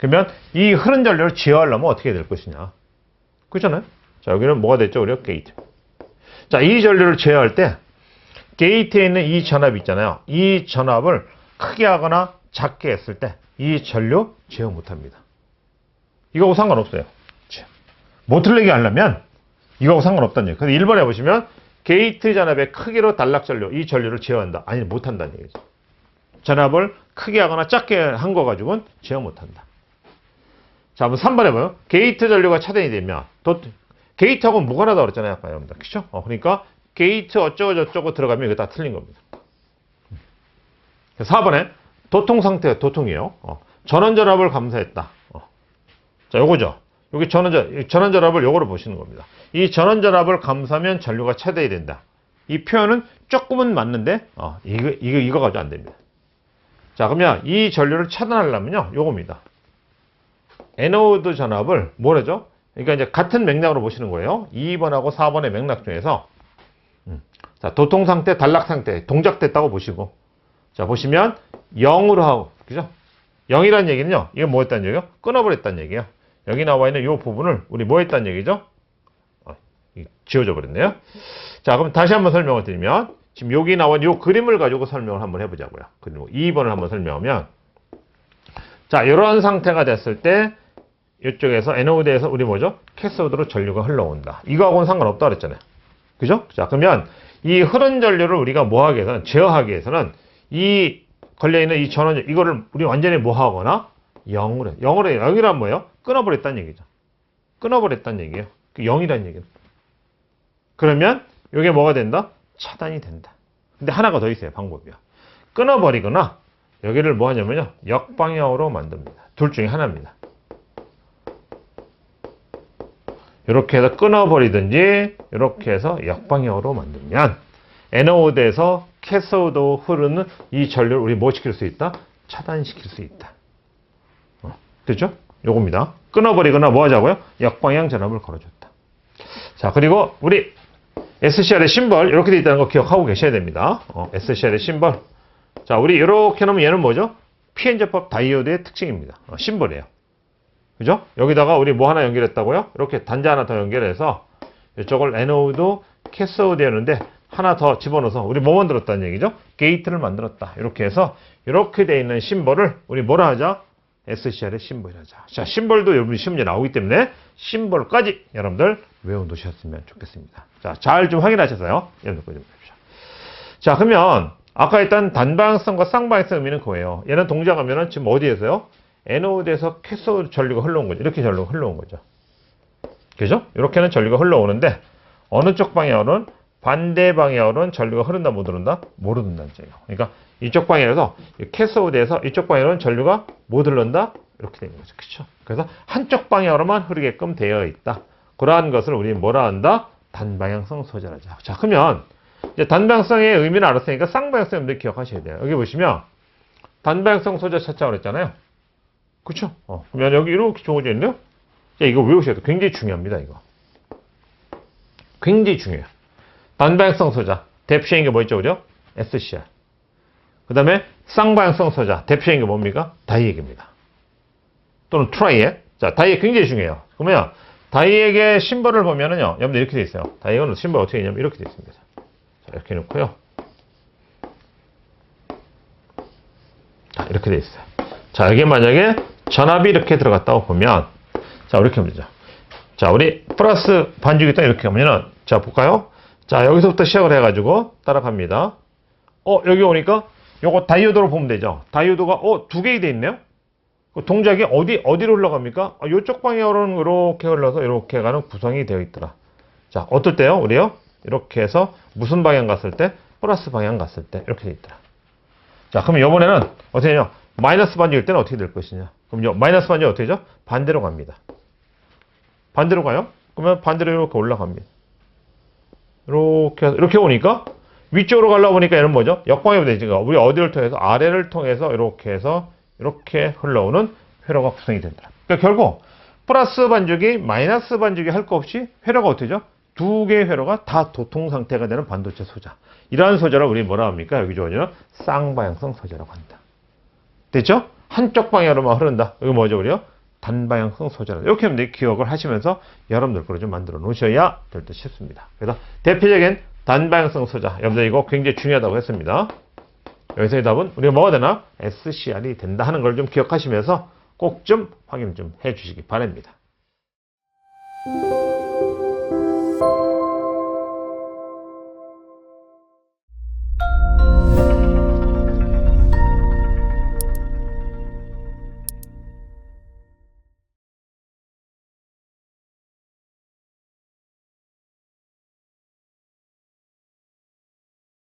그러면 이 흐른 전류를 제어하려면 어떻게 될 것이냐. 그렇잖아요. 자, 여기는 뭐가 됐죠? 우리가 게이트. 자, 이 전류를 제어할 때 게이트에 있는 이 전압 있잖아요. 이 전압을 크게 하거나 작게 했을 때 이 전류 제어 못 합니다. 이거하고 상관없어요. 자, 못 틀리게 하려면 이거하고 상관없다는 얘기예요. 그래서 1번에 보시면 게이트 전압의 크기로 단락 전류, 이 전류를 제어한다. 아니, 못 한다는 얘기죠. 전압을 크게 하거나 작게 한 거 가지고는 제어 못 한다. 자, 한번 3번에 봐요. 게이트 전류가 차단이 되면 도, 게이트하고 무관하다고 그랬잖아요. 아까 여러분들. 그죠? 어, 그러니까 게이트 어쩌고 저쩌고 들어가면 이거 다 틀린 겁니다. 4번에 도통 상태, 도통이에요. 어, 전원 전압을 감사했다. 어. 자, 요거죠. 여기 전원, 전- 전원 전압을 요거로 보시는 겁니다. 이 전원 전압을 감사하면 전류가 차단이 된다. 이 표현은 조금은 맞는데, 어, 이거, 이거, 이거 가지고 안 됩니다. 자, 그러면 이 전류를 차단하려면요, 요겁니다. 에노드 전압을 뭐라죠? 그러니까 이제 같은 맥락으로 보시는 거예요. 2번하고 4번의 맥락 중에서 음, 자 도통 상태, 단락 상태 동작됐다고 보시고 자 보시면 0으로 하고 그죠? 0이라는 얘기는요. 이게 뭐였다는 얘기요? 끊어버렸다는 얘기예요. 여기 나와 있는 이 부분을 우리 뭐 했다는 얘기죠? 어, 이 지워져 버렸네요. 자 그럼 다시 한번 설명을 드리면 지금 여기 있는 이 그림을 가지고 설명을 한번 해보자고요. 그리고 2번을 한번 설명하면 자 이런 상태가 됐을 때 이쪽에서 에노드에서 우리 뭐죠? 캐소드로 전류가 흘러온다. 이거하고는 상관없다 그랬잖아요. 그죠? 자, 그러면 이 흐른 전류를 우리가 뭐 하기 위해서는, 제어하기 위해서는 이 걸려있는 이 전원, 이거를 우리 완전히 뭐 하거나 0으로 해. 0으로 해. 0이란 뭐예요? 끊어버렸다는 얘기죠. 끊어버렸다는 얘기예요. 그 0이라는 얘기는. 그러면 이게 뭐가 된다? 차단이 된다. 근데 하나가 더 있어요. 방법이요. 끊어버리거나 여기를 뭐 하냐면요. 역방향으로 만듭니다. 둘 중에 하나입니다. 이렇게 해서 끊어버리든지 이렇게 해서 역방향으로 만들면 에노드에서 캐소드로 흐르는 이 전류를 우리 뭐 시킬 수 있다? 차단시킬 수 있다. 어, 됐죠? 요겁니다. 끊어버리거나 뭐 하자고요? 역방향 전압을 걸어줬다. 자, 그리고 우리 SCR의 심벌 이렇게 돼 있다는 거 기억하고 계셔야 됩니다. 어, SCR의 심벌. 자, 우리 이렇게 놓으면 얘는 뭐죠? 피엔저법 다이오드의 특징입니다. 어, 심벌이에요. 그죠? 여기다가 우리 뭐 하나 연결했다고요? 이렇게 단자 하나 더 연결해서 이쪽을 에노드, 캐소드였는데 하나 더 집어넣어서 우리 뭐 만들었다는 얘기죠? 게이트를 만들었다. 이렇게 해서 이렇게 돼 있는 심벌을 우리 뭐라 하자? SCR의 심벌이라 하자. 자, 심벌도 여러분 시험 문제 나오기 때문에 심벌까지 여러분들 외워놓으셨으면 좋겠습니다. 자, 잘 좀 확인하셔서요. 여러분들 거좀 보십시오. 자, 그러면 아까 했던 단방향성과 쌍방향성 의미는 그거예요. 얘는 동작하면은 지금 어디에서요? 에노드에서 캐소드 전류가 흘러온 거죠. 이렇게 전류가 흘러온 거죠. 그죠? 이렇게는 전류가 흘러오는데 어느 쪽 방향으로는 반대 방향으로는 전류가 흐른다 못 흐른다? 모르는다는 얘기예요. 그러니까 이쪽 방향에서 캐소드에서 이쪽 방향으로는 전류가 못 흐른다? 이렇게 되는 거죠. 그렇죠? 그래서 한쪽 방향으로만 흐르게끔 되어 있다. 그러한 것을 우리 뭐라 한다? 단방향성 소재라자. 자, 그러면 이제 단방향성의 의미는 알았으니까 쌍방향성 여러분들 기억하셔야 돼요. 여기 보시면 단방향성 소재 찾자고 그랬잖아요. 그쵸? 어, 그러면 여기 이렇게 주어져 있네요? 자, 이거 외우셔야 돼요. 굉장히 중요합니다, 이거. 굉장히 중요해요. 단방향성 소자. 대표적인 게뭐 있죠, 그죠? SCR. 그 다음에 쌍방향성 소자. 대표적인 게 뭡니까? 다이액입니다. 또는 트라이액. 자, 다이액 굉장히 중요해요. 그러면 다이액의 심벌을 보면은요, 여러분들 이렇게 돼 있어요. 다이액은 심벌 어떻게 되냐면 이렇게 돼 있습니다. 자, 이렇게 놓고요. 자, 이렇게 돼 있어요. 자, 여기 만약에 전압이 이렇게 들어갔다고 보면, 자, 이렇게 되죠. 자, 우리 플러스 반죽이 딱 이렇게 하면은, 자, 볼까요? 자, 여기서부터 시작을 해가지고 따라갑니다. 어, 여기 오니까 요거 다이오드로 보면 되죠. 다이오드가, 어, 두 개이 돼 있네요? 그 동작이 어디, 어디로 흘러갑니까? 아, 요쪽 방향으로는 이렇게 흘러서 이렇게 가는 구성이 되어 있더라. 자, 어떨 때요? 우리요? 이렇게 해서 무슨 방향 갔을 때? 플러스 방향 갔을 때 이렇게 돼 있더라. 자, 그럼 이번에는 어떻게 되냐? 마이너스 반죽일 때는 어떻게 될 것이냐? 그럼 요 마이너스 반죽이 어떻게 되죠? 반대로 갑니다. 반대로 가요? 그러면 반대로 이렇게 올라갑니다. 이렇게 이렇게 오니까 위쪽으로 가려고 보니까 얘는 뭐죠? 역방향이 되니까 우리 어디를 통해서 아래를 통해서 이렇게 해서 이렇게 흘러오는 회로가 구성이 된다. 그러니까 결국 플러스 반죽이 마이너스 반죽이 할 거 없이 회로가 어떻게 되죠? 두 개의 회로가 다 도통 상태가 되는 반도체 소자. 이러한 소자를 우리 뭐라 합니까? 여기 주어지는 쌍방향성 소자라고 한다. 됐죠? 한쪽 방향으로만 흐른다. 이거 뭐죠, 우리요? 단방향성 소재라. 이렇게 여러분들이 기억을 하시면서 여러분들 거를 좀 만들어 놓으셔야 될 듯 싶습니다. 그래서 대표적인 단방향성 소자. 여러분들 이거 굉장히 중요하다고 했습니다. 여기서의 답은 우리가 뭐가 되나? SCR이 된다 하는 걸 좀 기억하시면서 꼭 좀 확인 좀 해 주시기 바랍니다.